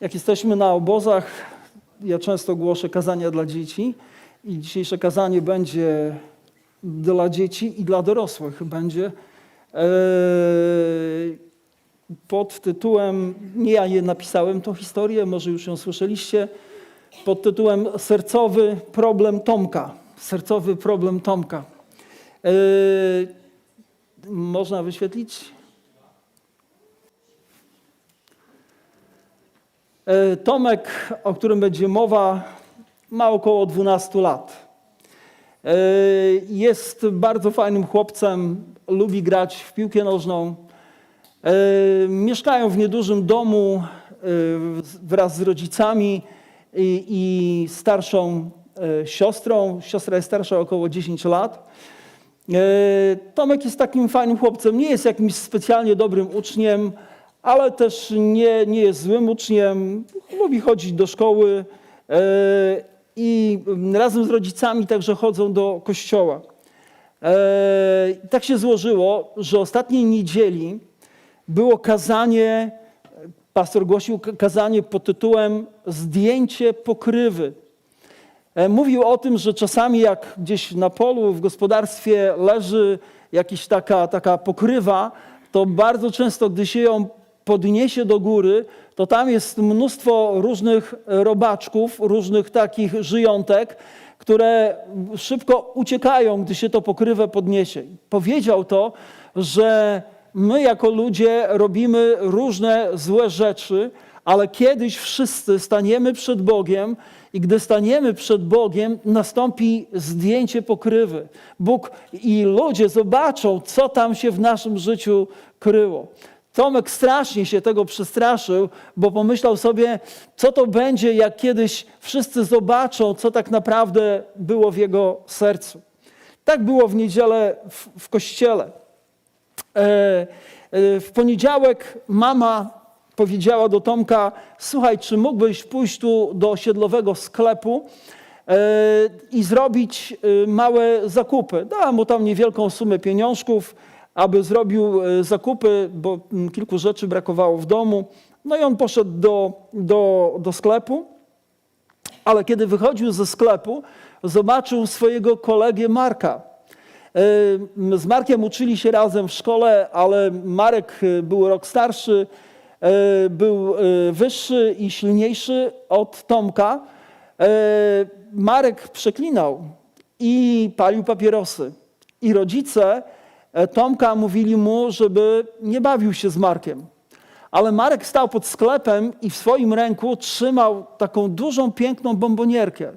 Jak jesteśmy na obozach, ja często głoszę kazania dla dzieci i dzisiejsze kazanie będzie dla dzieci i dla dorosłych. Będzie e, pod tytułem, nie ja je napisałem tą historię, może już ją słyszeliście, pod tytułem Sercowy problem Tomka. Sercowy problem Tomka. E, można wyświetlić? Tomek, o którym będzie mowa, ma około 12 lat. E, Jest bardzo fajnym chłopcem, lubi grać w piłkę nożną. E, Mieszkają w niedużym domu e, wraz z rodzicami i, starszą e, siostrą. Siostra jest starsza około 10 lat. E, Tomek jest takim fajnym chłopcem. Nie jest jakimś specjalnie dobrym uczniem, ale też nie, nie jest złym uczniem. Lubi chodzić do szkoły e, i razem z rodzicami także chodzą do kościoła. E, Tak się złożyło, że ostatniej niedzieli było kazanie, pastor głosił kazanie pod tytułem Zdjęcie pokrywy. E, Mówił o tym, że czasami jak gdzieś na polu, w gospodarstwie leży jakaś taka, taka pokrywa, to bardzo często, gdy się ją podniesie do góry, to tam jest mnóstwo różnych robaczków, różnych takich żyjątek, które szybko uciekają, gdy się to pokrywę podniesie. Powiedział to, że my jako ludzie robimy różne złe rzeczy, ale kiedyś wszyscy staniemy przed Bogiem i gdy staniemy przed Bogiem, nastąpi zdjęcie pokrywy. Bóg i ludzie zobaczą, co tam się w naszym życiu kryło. Tomek strasznie się tego przestraszył, bo pomyślał sobie, co to będzie, jak kiedyś wszyscy zobaczą, co tak naprawdę było w jego sercu. Tak było w niedzielę w, w kościele. E, e, W poniedziałek mama powiedziała do Tomka: Słuchaj, czy mógłbyś pójść tu do osiedlowego sklepu e, i zrobić małe zakupy? Dała mu tam niewielką sumę pieniążków, aby zrobił e, zakupy, bo mm, kilku rzeczy brakowało w domu. No i on poszedł do, do, do sklepu, ale kiedy wychodził ze sklepu, zobaczył swojego kolegę Marka. E, Z Markiem uczyli się razem w szkole, ale Marek e, był rok starszy, był wyższy i silniejszy od Tomka. Marek przeklinał i palił papierosy. I rodzice Tomka mówili mu, żeby nie bawił się z Markiem. Ale Marek stał pod sklepem i w swoim ręku trzymał taką dużą, piękną bombonierkę.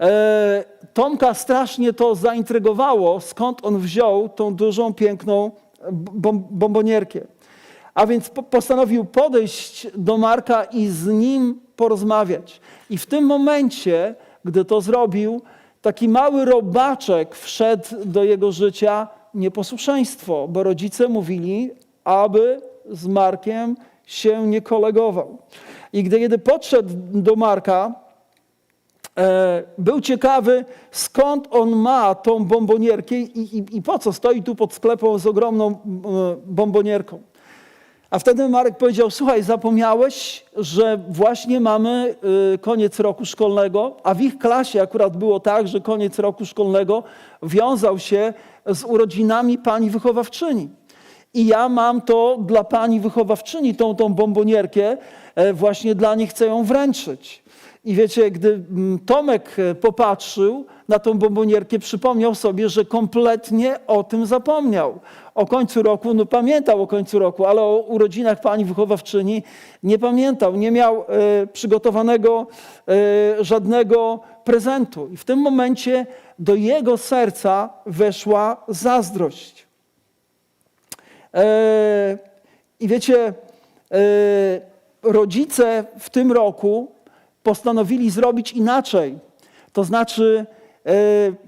E, Tomka strasznie to zaintrygowało, skąd on wziął tą dużą, piękną bom- bombonierkę. A więc po- postanowił podejść do Marka i z nim porozmawiać. I w tym momencie, gdy to zrobił, taki mały robaczek wszedł do jego życia nieposłuszeństwo, bo rodzice mówili, aby z Markiem się nie kolegował. I gdy kiedy podszedł do Marka, e, był ciekawy, skąd on ma tą bombonierkę i, i, i po co stoi tu pod sklepem z ogromną e, bombonierką. A wtedy Marek powiedział: Słuchaj, zapomniałeś, że właśnie mamy y, koniec roku szkolnego, a w ich klasie akurat było tak, że koniec roku szkolnego wiązał się z urodzinami pani wychowawczyni. I ja mam to dla pani wychowawczyni, tą, tą bombonierkę, e, właśnie dla niej chcę ją wręczyć. I wiecie, gdy mm, Tomek e, popatrzył na tą bombonierkę, przypomniał sobie, że kompletnie o tym zapomniał. O końcu roku, no pamiętał o końcu roku, ale o urodzinach pani wychowawczyni nie pamiętał, nie miał e, przygotowanego e, żadnego prezentu. I w tym momencie do jego serca weszła zazdrość. I wiecie, rodzice w tym roku postanowili zrobić inaczej. To znaczy, e,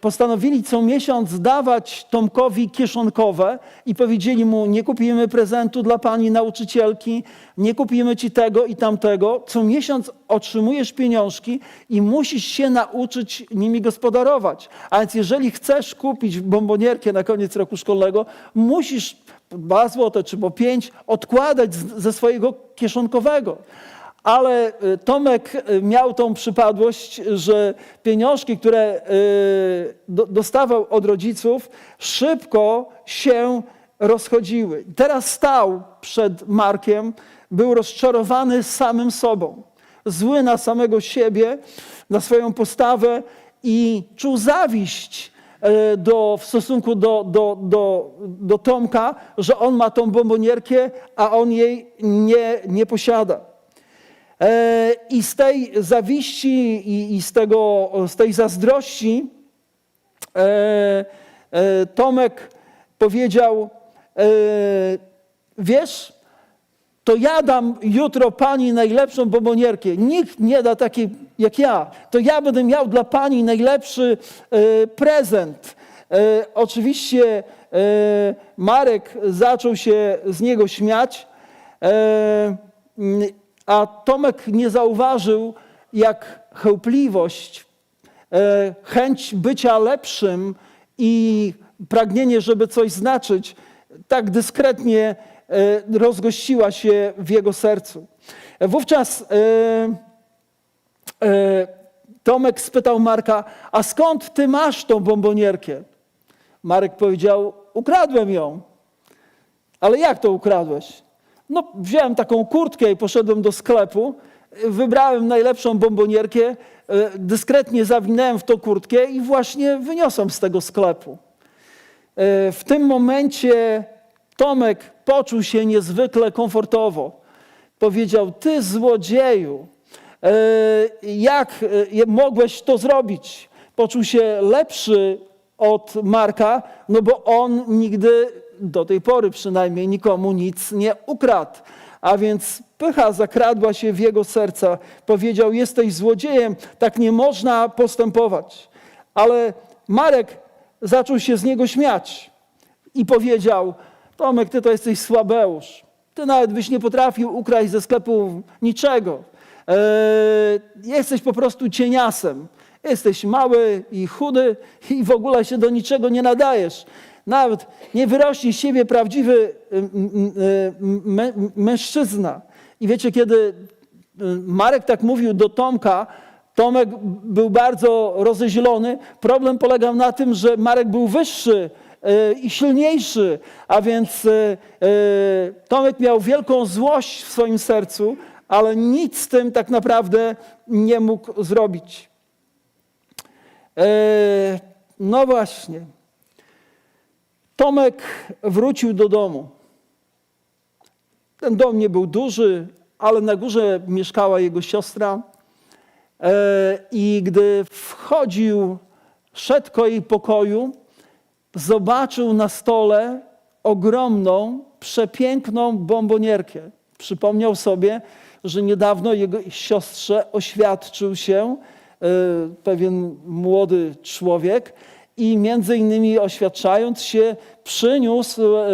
postanowili co miesiąc dawać Tomkowi kieszonkowe i powiedzieli mu: Nie kupimy prezentu dla pani nauczycielki, nie kupimy ci tego i tamtego. Co miesiąc otrzymujesz pieniążki i musisz się nauczyć nimi gospodarować. A więc, jeżeli chcesz kupić bombonierkę na koniec roku szkolnego, musisz dwa złote czy po pięć odkładać ze swojego kieszonkowego. Ale y, Tomek y, miał tą przypadłość, że pieniążki, które do- dostawał od rodziców, szybko się rozchodziły. Teraz stał przed Markiem, był rozczarowany samym sobą, zły na samego siebie, na swoją postawę i czuł zawiść e, do, w stosunku do, do, do, do Tomka, że on ma tą bombonierkę, a on jej nie, nie posiada. E, I z tej zawiści i, i z, tego, z tej zazdrości e, e, Tomek powiedział, wiesz, to ja dam jutro pani najlepszą bombonierkę. Nikt nie da takiej jak ja. To ja będę miał dla pani najlepszy prezent. Oczywiście Marek zaczął się z niego śmiać, a Tomek nie zauważył, jak chełpliwość, e, chęć bycia lepszym i pragnienie, żeby coś znaczyć, tak dyskretnie e, rozgościła się w jego sercu. Wówczas e, Tomek spytał Marka, a skąd ty masz tą bombonierkę? Marek powiedział, ukradłem ją. Ale jak to ukradłeś? No, wziąłem taką kurtkę i poszedłem do sklepu, wybrałem najlepszą bombonierkę, e, dyskretnie zawinąłem w tą kurtkę i właśnie wyniosłem z tego sklepu. E, W tym momencie Tomek poczuł się niezwykle komfortowo. Powiedział: Ty złodzieju, e, jak mogłeś to zrobić? Poczuł się lepszy od Marka, no bo on nigdy, do tej pory przynajmniej, nikomu nic nie ukradł. A więc pycha zakradła się w jego serca. Powiedział: Jesteś złodziejem, tak nie można postępować. Ale Marek zaczął się z niego śmiać i powiedział: Tomek, ty to jesteś słabeusz. Ty nawet byś nie potrafił ukraść ze sklepu niczego. Eee, jesteś po prostu cieniasem. Jesteś mały i chudy i w ogóle się do niczego nie nadajesz. Nawet nie wyrośnie z siebie prawdziwy mm, mę- mężczyzna. I wiecie, kiedy y, Marek tak mówił do Tomka, Tomek był bardzo rozezielony. Problem polegał na tym, że Marek był wyższy i silniejszy, a więc Tomek miał wielką złość w swoim sercu, ale nic z tym tak naprawdę nie mógł zrobić. E, No właśnie. Tomek wrócił do domu. Ten dom nie był duży, ale na górze mieszkała jego siostra. E, I gdy wchodził, szedł koło jej pokoju, zobaczył na stole ogromną, przepiękną bombonierkę. Przypomniał sobie, że niedawno jego siostrze oświadczył się e, pewien młody człowiek i między innymi oświadczając się przyniósł e,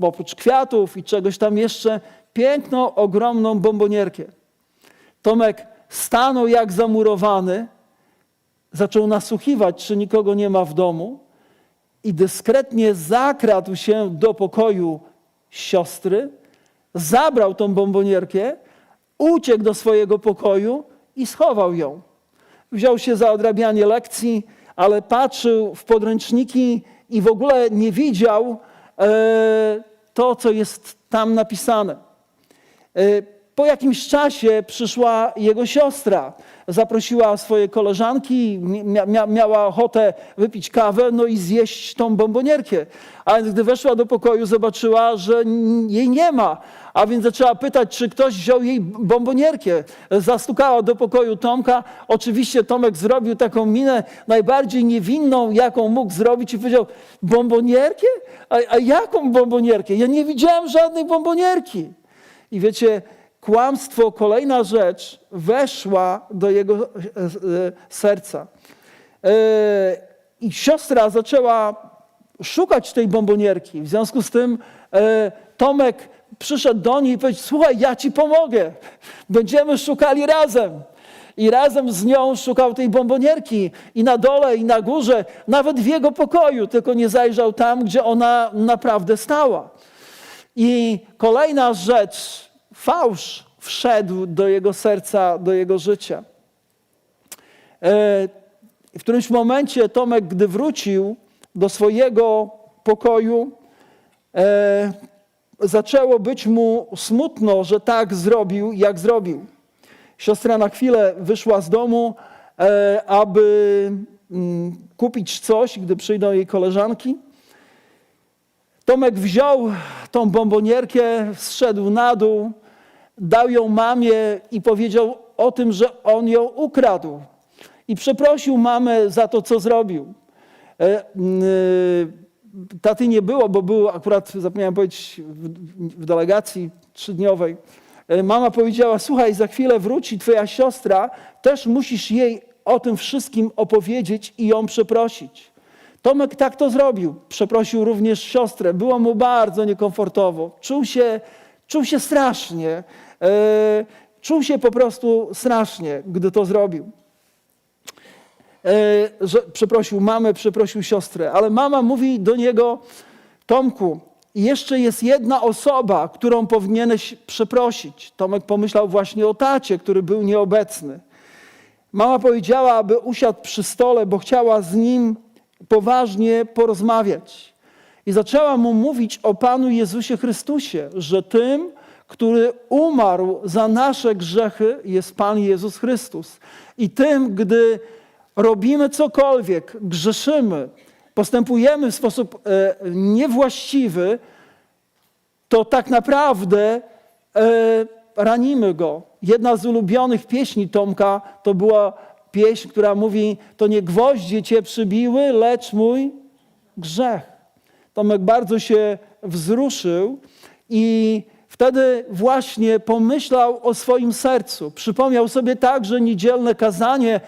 oprócz kwiatów i czegoś tam jeszcze piękną, ogromną bombonierkę. Tomek stanął jak zamurowany, zaczął nasłuchiwać, czy nikogo nie ma w domu i dyskretnie zakradł się do pokoju siostry, zabrał tą bombonierkę, uciekł do swojego pokoju i schował ją. Wziął się za odrabianie lekcji, ale patrzył w podręczniki i w ogóle nie widział e, to, co jest tam napisane. E, Po jakimś czasie przyszła jego siostra. Zaprosiła swoje koleżanki, mia, mia, miała ochotę wypić kawę, no i zjeść tą bombonierkę. A gdy weszła do pokoju, zobaczyła, że jej nie ma. A więc zaczęła pytać, czy ktoś wziął jej bombonierkę. Zastukała do pokoju Tomka. Oczywiście Tomek zrobił taką minę najbardziej niewinną, jaką mógł zrobić i powiedział, bombonierkę? A, a jaką bombonierkę? Ja nie widziałem żadnej bombonierki. I wiecie, kłamstwo, kolejna rzecz, weszła do jego e, e, serca. E, I siostra zaczęła szukać tej bombonierki. W związku z tym Tomek przyszedł do niej i powiedział: Słuchaj, ja ci pomogę. Będziemy szukali razem. I razem z nią szukał tej bombonierki i na dole, i na górze, nawet w jego pokoju, tylko nie zajrzał tam, gdzie ona naprawdę stała. I kolejna rzecz, fałsz, wszedł do jego serca, do jego życia. E, W którymś momencie Tomek, gdy wrócił do swojego pokoju, e, zaczęło być mu smutno, że tak zrobił, jak zrobił. Siostra na chwilę wyszła z domu, e, aby mm, kupić coś, gdy przyjdą jej koleżanki. Tomek wziął tą bombonierkę, zszedł na dół, dał ją mamie i powiedział o tym, że on ją ukradł. I przeprosił mamę za to, co zrobił. E, y, Taty nie było, bo był akurat, zapomniałem powiedzieć, w, w delegacji trzydniowej. E, Mama powiedziała: Słuchaj, za chwilę wróci twoja siostra, też musisz jej o tym wszystkim opowiedzieć i ją przeprosić. Tomek tak to zrobił. Przeprosił również siostrę. Było mu bardzo niekomfortowo. Czuł się, czuł się strasznie. E, czuł się po prostu strasznie, gdy to zrobił. E, że przeprosił mamę, przeprosił siostrę, ale mama mówi do niego: Tomku, jeszcze jest jedna osoba, którą powinieneś przeprosić. Tomek pomyślał właśnie o tacie, który był nieobecny. Mama powiedziała, aby usiadł przy stole, bo chciała z nim poważnie porozmawiać. I zaczęła mu mówić o Panu Jezusie Chrystusie, że tym, który umarł za nasze grzechy, jest Pan Jezus Chrystus. I tym, gdy robimy cokolwiek, grzeszymy, postępujemy w sposób e, niewłaściwy, to tak naprawdę e, ranimy go. Jedna z ulubionych pieśni Tomka to była pieśń, która mówi: To nie gwoździe cię przybiły, lecz mój grzech. Tomek bardzo się wzruszył i wtedy właśnie pomyślał o swoim sercu. Przypomniał sobie także niedzielne kazanie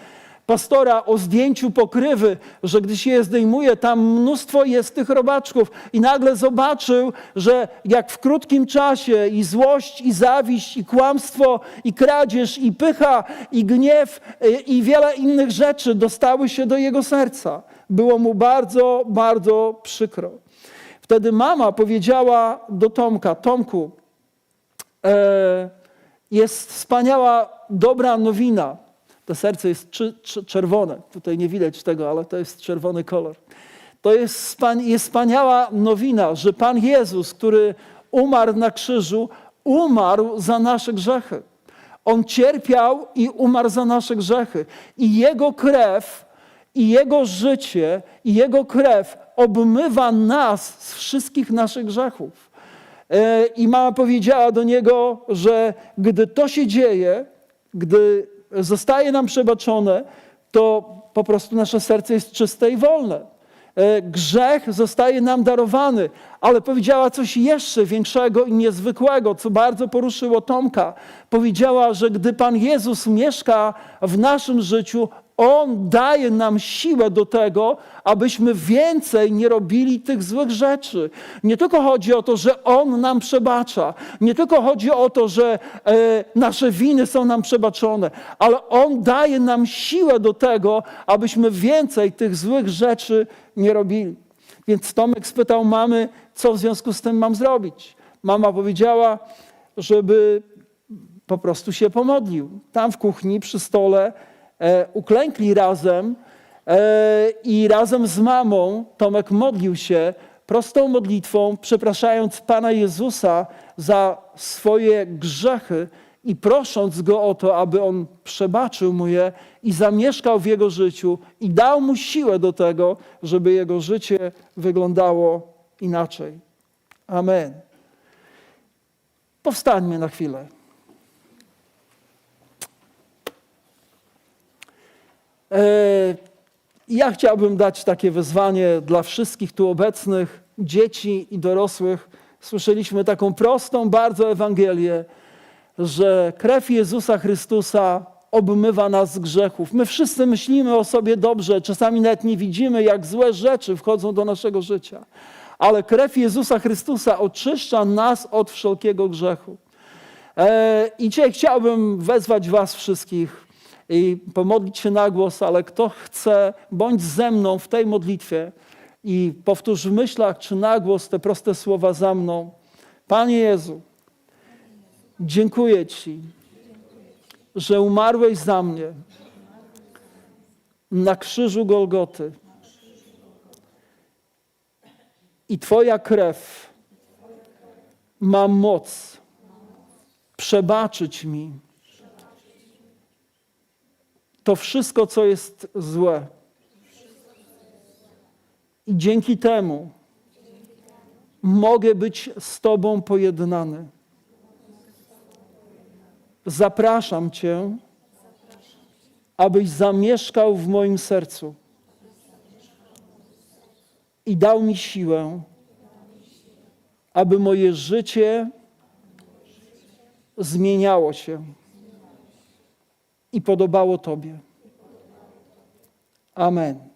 pastora o zdjęciu pokrywy, że gdy się je zdejmuje, tam mnóstwo jest tych robaczków i nagle zobaczył, że jak w krótkim czasie i złość, i zawiść, i kłamstwo, i kradzież, i pycha, i gniew, i, i wiele innych rzeczy dostały się do jego serca. Było mu bardzo, bardzo przykro. Wtedy mama powiedziała do Tomka, Tomku, e, jest wspaniała, dobra nowina. To serce jest czerwone. Tutaj nie widać tego, ale to jest czerwony kolor. To jest, jest wspaniała nowina, że Pan Jezus, który umarł na krzyżu, umarł za nasze grzechy. On cierpiał i umarł za nasze grzechy. I Jego krew, i Jego życie, i Jego krew obmywa nas z wszystkich naszych grzechów. E, I mama powiedziała do niego, że gdy to się dzieje, gdy zostaje nam przebaczone, to po prostu nasze serce jest czyste i wolne. E, Grzech zostaje nam darowany, ale powiedziała coś jeszcze większego i niezwykłego, co bardzo poruszyło Tomka. Powiedziała, że gdy Pan Jezus mieszka w naszym życiu, On daje nam siłę do tego, abyśmy więcej nie robili tych złych rzeczy. Nie tylko chodzi o to, że On nam przebacza, nie tylko chodzi o to, że e, nasze winy są nam przebaczone, ale On daje nam siłę do tego, abyśmy więcej tych złych rzeczy nie robili. Więc Tomek spytał mamy, co w związku z tym mam zrobić. Mama powiedziała, żeby po prostu się pomodlił. Tam w kuchni, przy stole, uklękli razem e, i razem z mamą Tomek modlił się prostą modlitwą, przepraszając Pana Jezusa za swoje grzechy i prosząc Go o to, aby On przebaczył mu je i zamieszkał w jego życiu i dał mu siłę do tego, żeby jego życie wyglądało inaczej. Amen. Powstańmy na chwilę. Ja chciałbym dać takie wezwanie dla wszystkich tu obecnych, dzieci i dorosłych. Słyszeliśmy taką prostą bardzo Ewangelię, że krew Jezusa Chrystusa obmywa nas z grzechów. My wszyscy myślimy o sobie dobrze, czasami nawet nie widzimy, jak złe rzeczy wchodzą do naszego życia. Ale krew Jezusa Chrystusa oczyszcza nas od wszelkiego grzechu. E, I dzisiaj chciałbym wezwać Was wszystkich i pomodlić się na głos, ale kto chce, bądź ze mną w tej modlitwie i powtórz w myślach czy na głos te proste słowa za mną. Panie Jezu, Dziękuję Ci, że umarłeś za mnie na krzyżu Golgoty. I Twoja krew ma moc przebaczyć mi to wszystko, co jest złe. I dzięki temu mogę być z Tobą pojednany. Zapraszam Cię, abyś zamieszkał w moim sercu i dał mi siłę, aby moje życie zmieniało się i podobało Tobie. Amen.